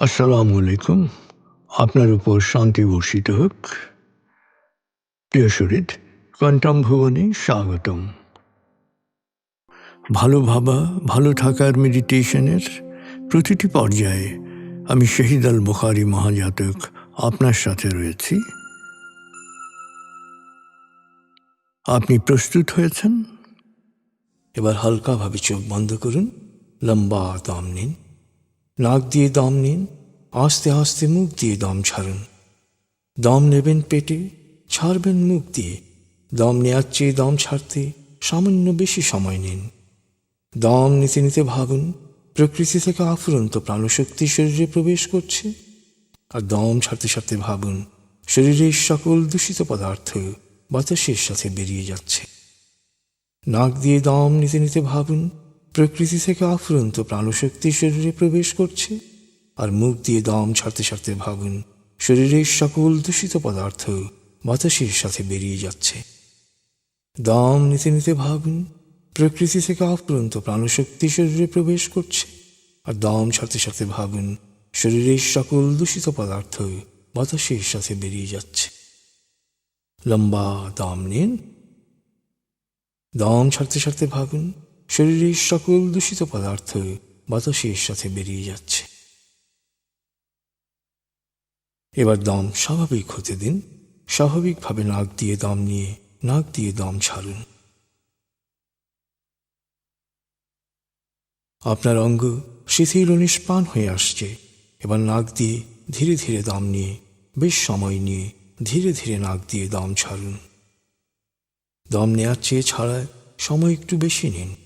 আসসালামু আলাইকুম। আপনার উপর শান্তি বর্ষিত হোক। প্রিয় শরীর কোয়ান্টাম ভুবনে স্বাগতম। ভালো ভাবা, ভালো থাকার মেডিটেশনের প্রতিটি পর্যায়ে আমি শহীদ আল বুখারি মহাজাতক আপনার সাথে রয়েছি। আপনি প্রস্তুত হয়েছেন? এবার হালকাভাবে চোখ বন্ধ করুন। লম্বা দম নিন নাক দিয়ে দম নিন, আস্তে আস্তে মুখ দিয়ে দম ছাড়ুন। দম নেবেন পেটে, ছাড়বেন মুখ দিয়ে। দম নেওয়ার চেয়ে দম ছাড়তে সামান্য বেশি সময় নিন। দম নিতে নিতে ভাবুন, প্রকৃতি থেকে আফুরন্ত প্রাণশক্তি শরীরে প্রবেশ করছে। আর দম ছাড়তে ছাড়তে ভাবুন, শরীরের সকল দূষিত পদার্থ বাতাসের সাথে বেরিয়ে যাচ্ছে। নাক দিয়ে দম নিতে নিতে ভাবুন প্রকৃতি থেকে আফুরন্ত প্রাণশক্তি শরীরে প্রবেশ করছে আর মুখ দিয়ে দম ছাড়তে ছাড়তে ভাবুন, শরীরের সকল দূষিত পদার্থ বাতাসের সাথে বেরিয়ে যাচ্ছে। দম নিতে নিতে ভাবুন, প্রকৃতি থেকে আফুরন্ত প্রাণশক্তি শরীরে প্রবেশ করছে আর দম ছাড়তে ছাড়তে ভাবুন, শরীরের সকল দূষিত পদার্থ বাতাসের সাথে বেরিয়ে যাচ্ছে। লম্বা দম নিন। দম ছাড়তে ছাড়তে ভাবুন শরীরের সকল দূষিত পদার্থ বাতাসের সাথে বেরিয়ে যাচ্ছে। এবার দম স্বাভাবিক হতে দিন। স্বাভাবিকভাবে নাক দিয়ে দম নিয়ে নাক দিয়ে দম ছাড়ুন। আপনার অঙ্গ শিথিল নিষ্পান হয়ে আসছে। এবার নাক দিয়ে ধীরে ধীরে দম নিয়ে, বেশ সময় নিয়ে ধীরে ধীরে নাক দিয়ে দম ছাড়ুন। দম নেওয়ার চেয়ে ছাড়ায় সময় একটু বেশি নিন।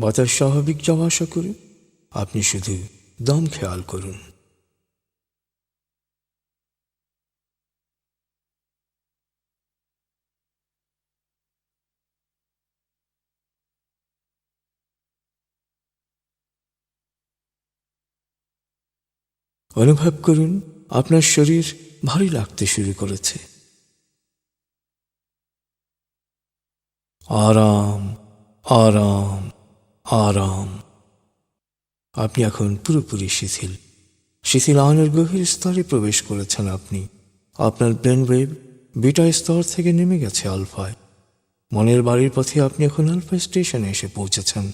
বাতাস স্বাভাবিক যাওয়া আসা করে আপনি শুধু দম খেয়াল করুন। অনুভব করুন, আপনার শরীর ভারী লাগতে শুরু করেছে। আরাম আরাম। আরাম। আপনি এখন পুরোপুরি শিথিল। শিথিল আয়নের গভীর স্তরে প্রবেশ করেছেন আপনি। আপনার ব্রেন ওয়েভ বিটা স্তর থেকে নেমে গেছে আলফায়। মনের বাড়ির পথে আপনি এখন আলফা স্টেশনে এসে পৌঁছেছেন।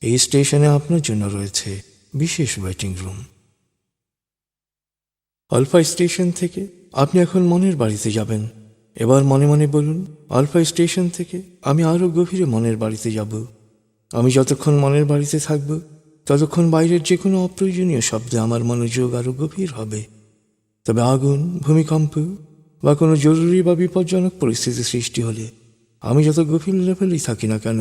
এই স্টেশনে আপনার জন্য রয়েছে বিশেষ ওয়েটিং রুম। আলফা স্টেশন থেকে আপনি এখন মনের বাড়িতে যাবেন। এবার মনে মনে বলুন, আলফা স্টেশন থেকে আমি আরও গভীরে মনের বাড়িতে যাব। আমি যতক্ষণ মনের বাড়িতে থাকব, ততক্ষণ বাইরের যে কোনো অপ্রয়োজনীয় শব্দে আমার মনোযোগ আরও গভীর হবে। তবে আগুন, ভূমিকম্প বা কোনো জরুরি বা বিপজ্জনক পরিস্থিতি সৃষ্টি হলে আমি যত গভীর লেভেলেই থাকি না কেন,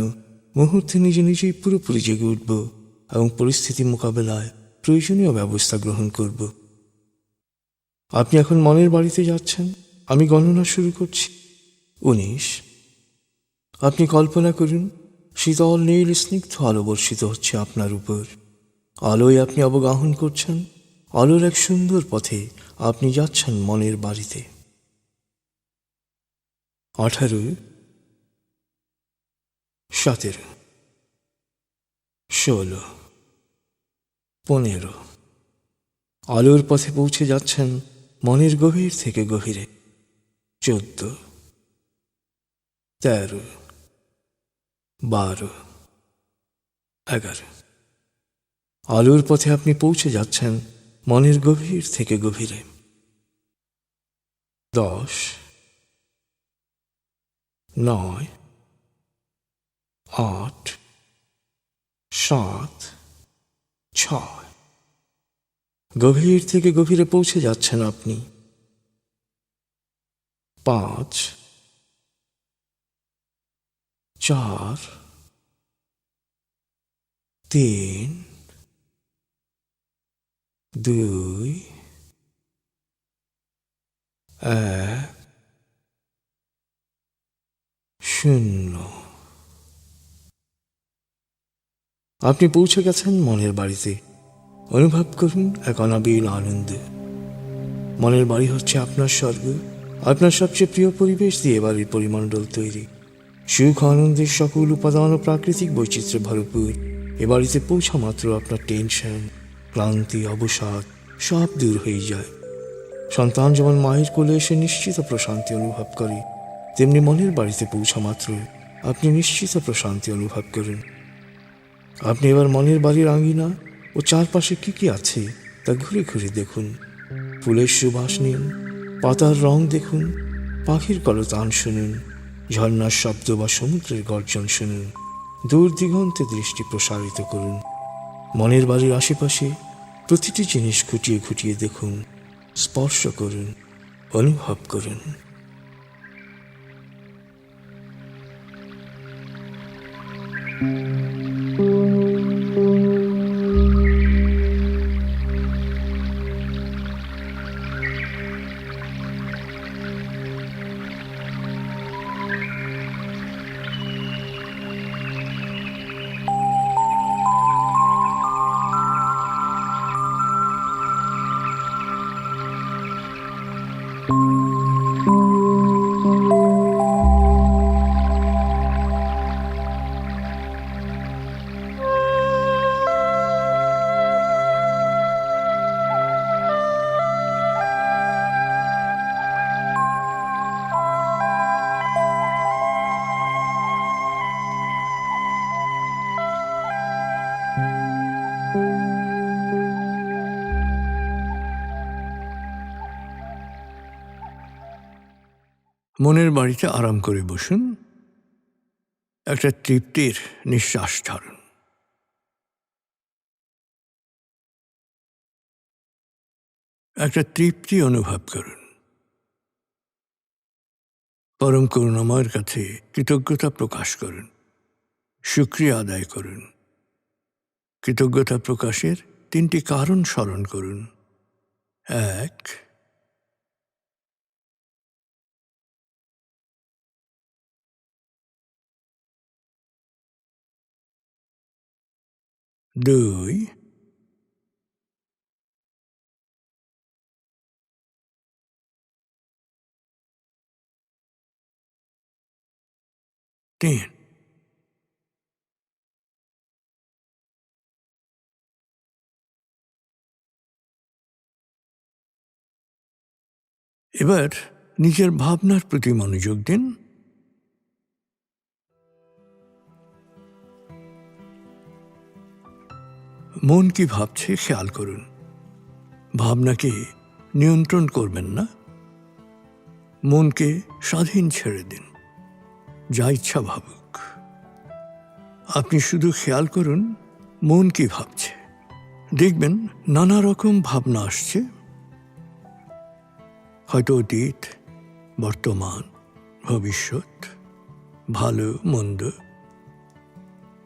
মুহূর্তে নিজে নিজেই পুরোপুরি জেগে উঠব এবং পরিস্থিতি মোকাবেলায় প্রয়োজনীয় ব্যবস্থা গ্রহণ করব। আপনি এখন মনের বাড়িতে যাচ্ছেন? আমি গণনা শুরু করছি। উনিশ। আপনি কল্পনা করুন শীতল নীল স্নিগ্ধ আলো বর্ষিত হচ্ছে আপনার উপর। আলোয় আপনি অবগাহন করছেন, আলোর এক সুন্দর পথে আপনি যাচ্ছেন মনের বাড়িতে। আঠারো। সতেরো। ষোলো। পনেরো। আলোর পথে পৌঁছে যাচ্ছেন মনের গভীর থেকে গভীরে। চোদ্দ। তেরো। বারো, এগারো। আলোর পথে আপনি পৌঁছে যাচ্ছেন মনের গভীর থেকে গভীরে। দশ, নয়, আট, সাত, ছয়। গভীর থেকে গভীরে পৌঁছে যাচ্ছেন আপনি। পাঁচ চার, তিন, দুই, এক, শূন্য। আপনি পৌঁছে গেছেন মনের বাড়িতে। অনুভব করুন এক অনাবিল আনন্দে। মনের বাড়ি হচ্ছে আপনার স্বর্গ। আপনার সবচেয়ে প্রিয় পরিবেশ দিয়ে বাড়ির পরিমণ্ডল তৈরি। সুখ আনন্দের সকল উপাদান ও প্রাকৃতিক বৈচিত্র্যে ভরপুর। এ বাড়িতে পৌঁছা মাত্র আপনার টেনশন, ক্লান্তি, অবসাদ, সব দূর হয়ে যায়। সন্তান যেমন মায়ের কোলে এসে নিশ্চিত প্রশান্তি অনুভব করে, তেমনি মনের বাড়িতে পৌঁছা মাত্র আপনি নিশ্চিত প্রশান্তি অনুভব করেন। আপনি এবার মনের বাড়ির আঙ্গিনা ও চারপাশে কি কি আছে তা ঘুরে ঘুরে দেখুন। ফুলের সুবাস নিন, পাতার রং দেখুন, পাখির কলতান শুনুন। ঝর্ণার শব্দ বা সমুদ্রের গর্জন শুনুন। দূর দিগন্তে দৃষ্টি প্রসারিত করুন। মনের বাড়ির আশেপাশে প্রতিটি জিনিস খুঁটিয়ে খুঁটিয়ে দেখুন। স্পর্শ করুন, অনুভব করুন। মনের বাড়িতে আরাম করে বসুন। একটা তৃপ্তির নিঃশ্বাস ছাড়ুন। একটা তৃপ্তি অনুভব করুন। পরম করুণাময়ের কাছে কৃতজ্ঞতা প্রকাশ করুন। সুক্রিয়া আদায় করুন। কৃতজ্ঞতা প্রকাশের তিনটি কারণ স্মরণ করুন। এক দুই তিন এবার নিজের ভাবনার প্রতি মনোযোগ দিন। মন কি ভাবছে খেয়াল করুন। ভাবনাকে নিয়ন্ত্রণ করবেন না। মনকে স্বাধীন ছেড়ে দিন। যা ইচ্ছা ভাবুক। আপনি শুধু খেয়াল করুন মন কি ভাবছে। দেখবেন নানা রকম ভাবনা আসছে। হয়তো অতীত, বর্তমান, ভবিষ্যৎ, ভালো, মন্দ,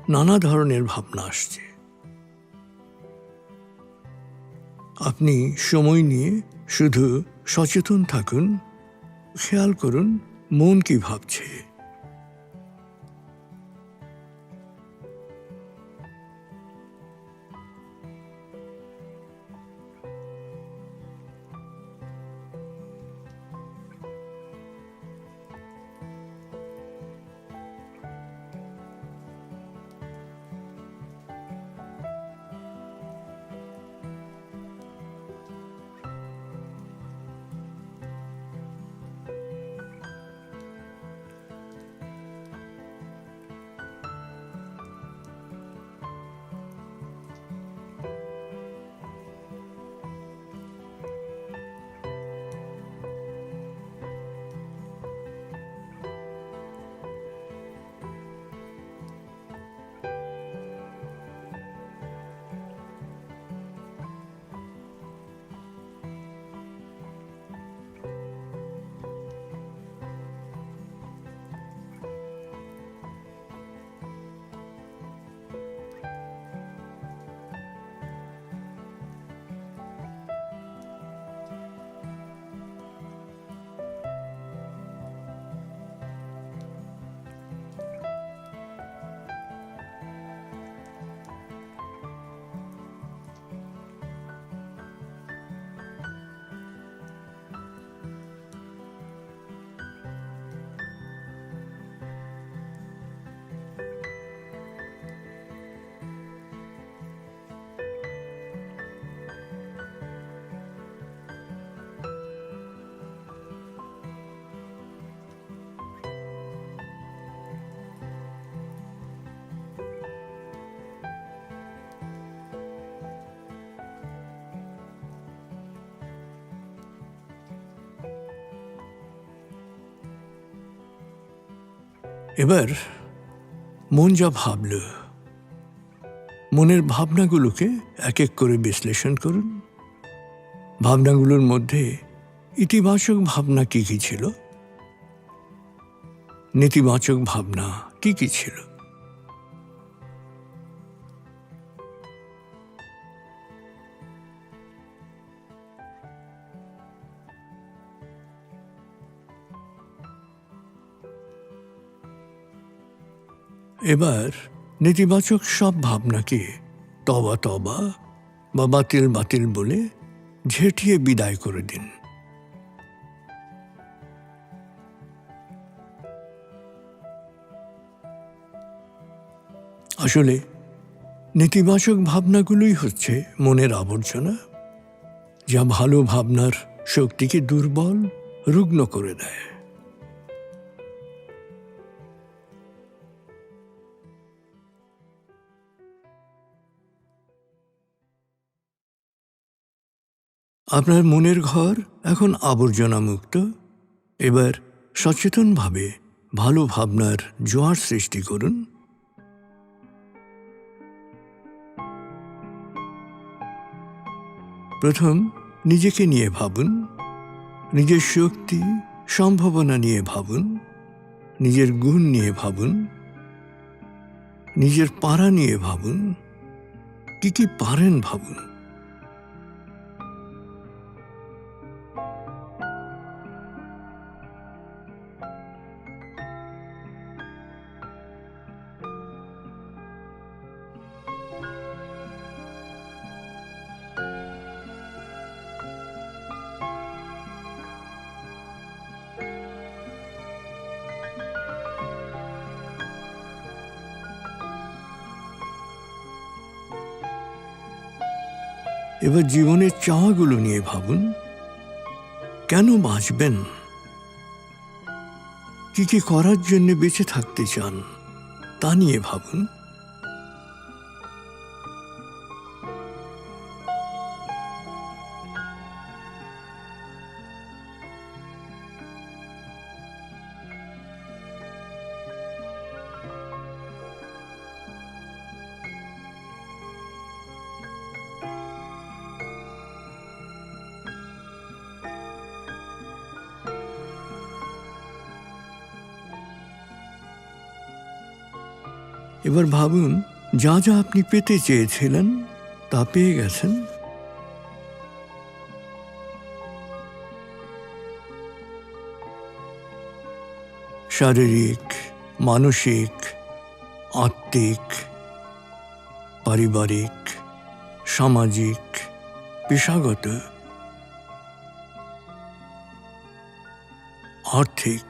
নানা ধরনের ভাবনা আসছে। আপনি সময় নিয়ে শুধু সচেতন থাকুন খেয়াল করুন মন কি ভাবছে। এবার মন যা ভাবল, মনের ভাবনাগুলোকে এক এক করে বিশ্লেষণ করুন। ভাবনাগুলোর মধ্যে ইতিবাচক ভাবনা কি কি ছিল? নেতিবাচক ভাবনা কি কি ছিল? এবার নেতিবাচক সব ভাবনাকে তবা তবা বা বাতিল বাতিল বলে ঝেঁটিয়ে বিদায় করে দিন। আসলে নেতিবাচক ভাবনাগুলোই হচ্ছে মনের আবর্জনা, যা ভালো ভাবনার শক্তিকে দুর্বল, রুগ্ন করে দেয়। আপনার মনের ঘর এখন আবর্জনা মুক্ত। এবার সচেতনভাবে ভালো ভাবনার জোয়ার সৃষ্টি করুন। প্রথম, নিজেকে নিয়ে ভাবুন। নিজের শক্তি, সম্ভাবনা নিয়ে ভাবুন। নিজের গুণ নিয়ে ভাবুন। নিজের পাড়া নিয়ে ভাবুন। কি কি পারেন ভাবুন। এবার জীবনের চাওয়াগুলো নিয়ে ভাবুন। কেন বাঁচবেন? কি কি করার জন্য বেঁচে থাকতে চান, তা নিয়ে ভাবুন। এবার ভাবুন, যা যা আপনি পেতে চেয়েছিলেন, তা পেয়ে গেছেন। শারীরিক, মানসিক, আত্মিক, পারিবারিক, সামাজিক, পেশাগত, আর্থিক,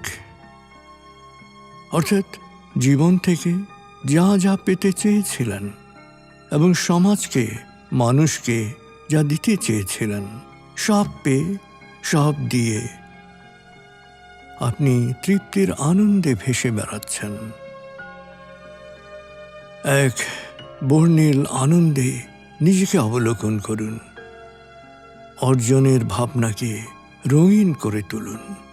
অর্থাৎ জীবন থেকে যা যা পেতে চেয়েছিলেন এবং সমাজকে, মানুষকে যা দিতে চেয়েছিলেন, সব পেয়ে, সব দিয়ে আপনি তৃপ্তির আনন্দে ভেসে বেড়াচ্ছেন। এক বর্ণিল আনন্দে নিজেকে অবলোকন করুন। অর্জনের ভাবনাকে রঙিন করে তুলুন।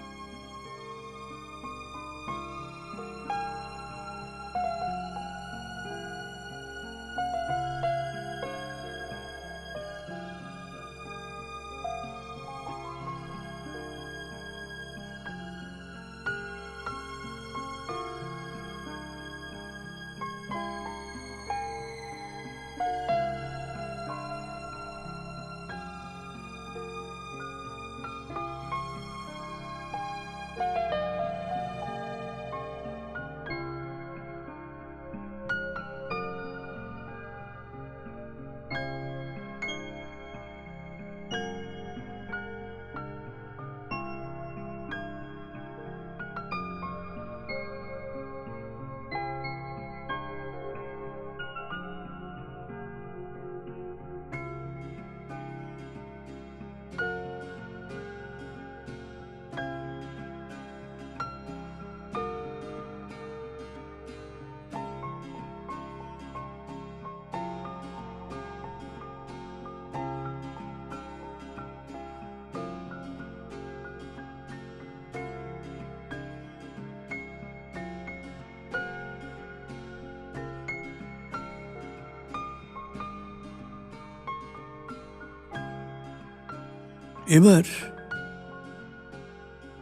এবার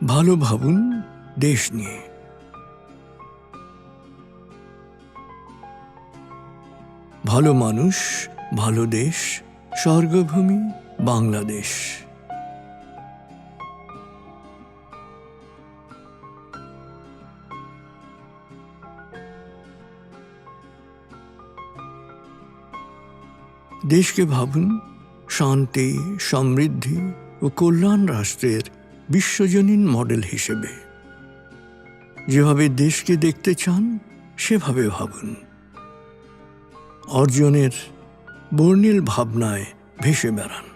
ভালো ভাবুন দেশ নিয়ে। ভালো মানুষ, ভালো দেশ, স্বর্গভূমি বাংলাদেশ। দেশকে ভাবুন শান্তি, সমৃদ্ধি ও কল্যাণ রাষ্ট্রের বিশ্বজনীন মডেল হিসেবে। যেভাবে দেশকে দেখতে চান, সেভাবে ভাবুন। অর্জনের বর্ণিল ভাবনায় ভেসে বেড়ান।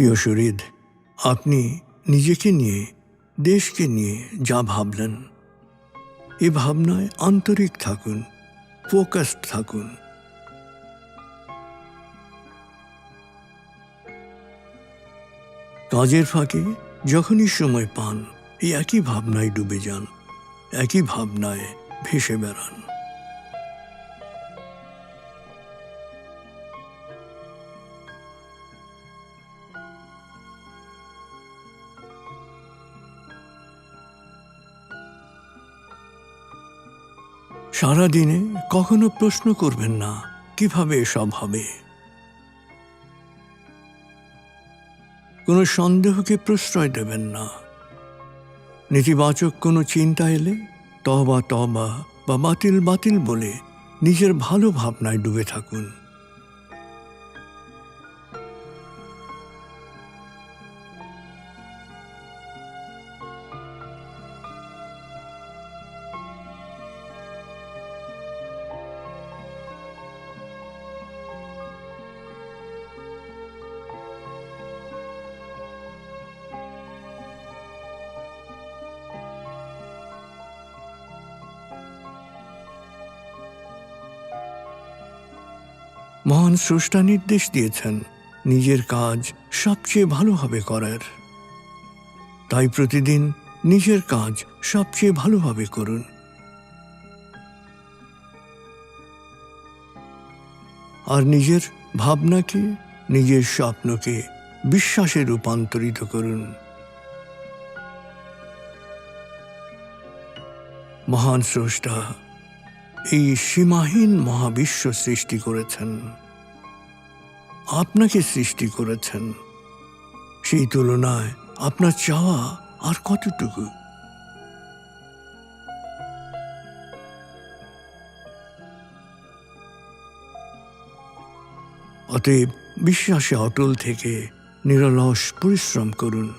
প্রিয় শরীদ আপনি নিজেকে নিয়ে, দেশকে নিয়ে যা ভাবলেন, এ ভাবনায় আন্তরিক থাকুন, ফোকাসড থাকুন। কাজের ফাঁকে যখনই সময় পান, এই একই ভাবনায় ডুবে যান, একই ভাবনায় ভেসে বেড়ান। সারাদিনে কখনো প্রশ্ন করবেন না, কীভাবে এসব হবে? কোনো সন্দেহকে প্রশ্রয় দেবেন না। নেতিবাচক কোনো চিন্তা এলে তবা তবা বা বাতিল বাতিল বলে নিজের ভালো ভাবনায় ডুবে থাকুন। মহান স্রষ্টা নির্দেশ দিয়েছেন, নিজের কাজ সবচেয়ে ভালোভাবে করার। তাই প্রতিদিন নিজের কাজ সবচেয়ে ভালোভাবে করুন। আর নিজের ভাবনাকে, নিজের স্বপ্নকে বিশ্বাসে রূপান্তরিত করুন। মহান স্রষ্টা এই সীমাহীন মহাবিশ্ব সৃষ্টি করেছেন। আপনাকে সৃষ্টি করেছেন। সেই তুলনায় আপনার চাওয়া আর কতটুকু? অতএব বিশ্বাসে অটল থেকে নিরলস পরিশ্রম করুন।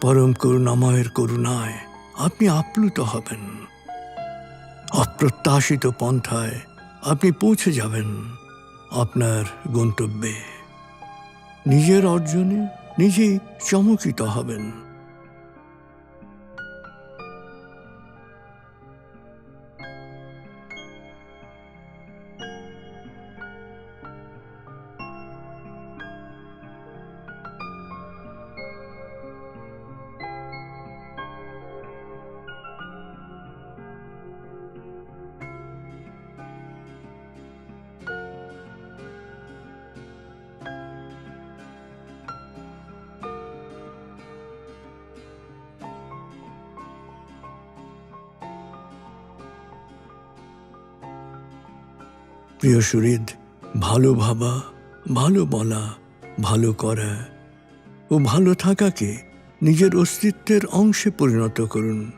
পরম করুণাময়ের করুণায় আপনি আপ্লুত হবেন। অপ্রত্যাশিত পন্থায় আপনি পৌঁছে যাবেন আপনার গন্তব্যে। নিজের অর্জনে নিজেই চমকিত হবেন। প্রিয় সুরিদ ভালো ভাবা, ভালো বলা, ভালো করা ও ভালো থাকাকে নিজের অস্তিত্বের অংশে পরিণত করুন।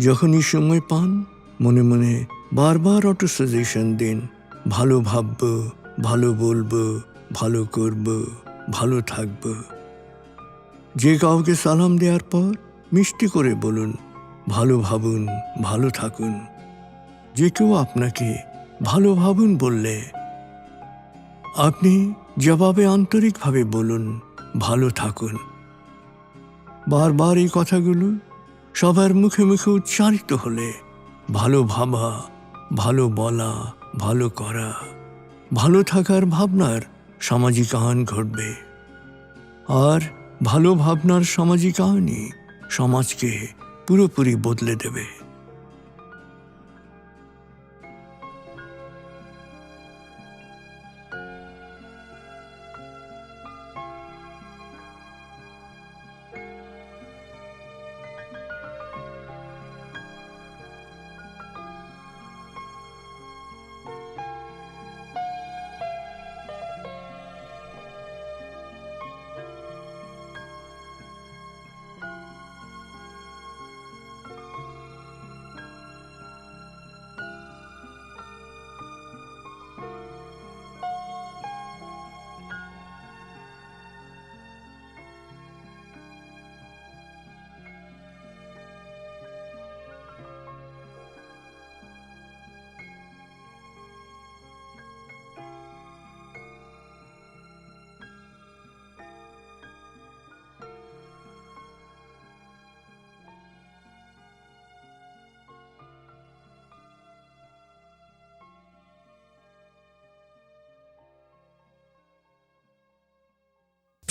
যখনই সময় পান, মনে মনে বারবার অটো সাজেশন দিন। ভালো ভাবব, ভালো বলব, ভালো করব, ভালো থাকব। যে কাউকে সালাম দেওয়ার পর মিষ্টি করে বলুন, ভালো ভাবুন, ভালো থাকুন। যে কেউ আপনাকে ভালো ভাবুন বললে। আপনি জবাবে আন্তরিকভাবে বলুন, ভালো থাকুন। বারবার এই কথাগুলো সবার মুখে মুখে উচ্চারিত হলে ভালো ভাবা, ভালো বলা, ভালো করা, ভালো থাকার ভাবনার সামাজিকায়ন ঘটবে। আর ভালো ভাবনার সামাজিকায়নই সমাজকে পুরোপুরি বদলে দেবে।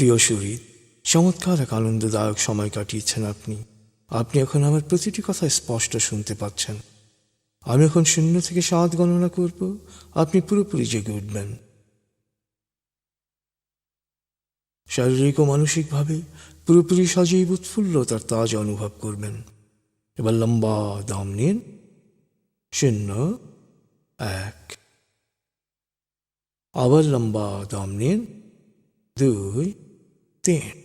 প্রিয় শরীর চমৎকার এক আনন্দদায়ক সময় কাটিয়েছেন আপনি। আপনি এখন আমার প্রতিটি কথা স্পষ্ট শুনতে পাচ্ছেন। আমি এখন শূন্য থেকে সাত গণনা করব, আপনি পুরোপুরি জেগে উঠবেন। শারীরিক ও মানসিকভাবে পুরোপুরি সজীব উৎফুল্ল তার তাজ অনুভব করবেন। এবার লম্বা দাম নিন। শূন্য, এক। আবার লম্বা দাম নিন। দুই। তিন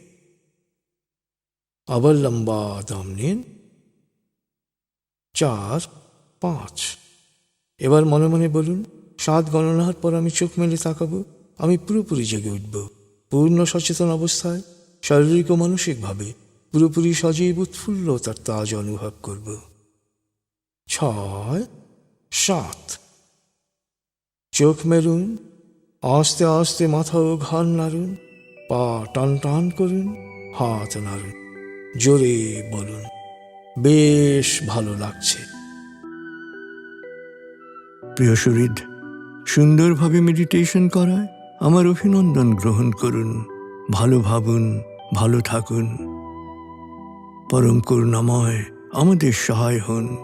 আবার লম্বা দাম নিন চার পাঁচ এবার মনে মনে বলুন সাত গণনার পর আমি চোখ মেলে তাকাবো আমি পুরোপুরি জেগে উঠব পূর্ণ সচেতন অবস্থায় শারীরিক ও মানসিকভাবে পুরোপুরি সজীব উৎফুল্ল তার তাজ অনুভব করব ছয় সাত চোখ মেলুন আস্তে আস্তে মাথা ও ঘাড় নাড়ুন পা টান টান করুন, হাত নাড়ুন, জোরে বলুন, বেশ ভালো লাগছে। প্রিয় শরীর সুন্দরভাবে মেডিটেশন করায় আমার অভিনন্দন গ্রহণ করুন, ভালো ভাবুন, ভালো থাকুন। পরম করুণাময় আমাদের সহায় হন।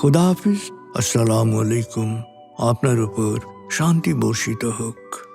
খুদা হাফিজ, আসসালামু আলাইকুম। আপনার উপর শান্তি বর্ষিত হোক।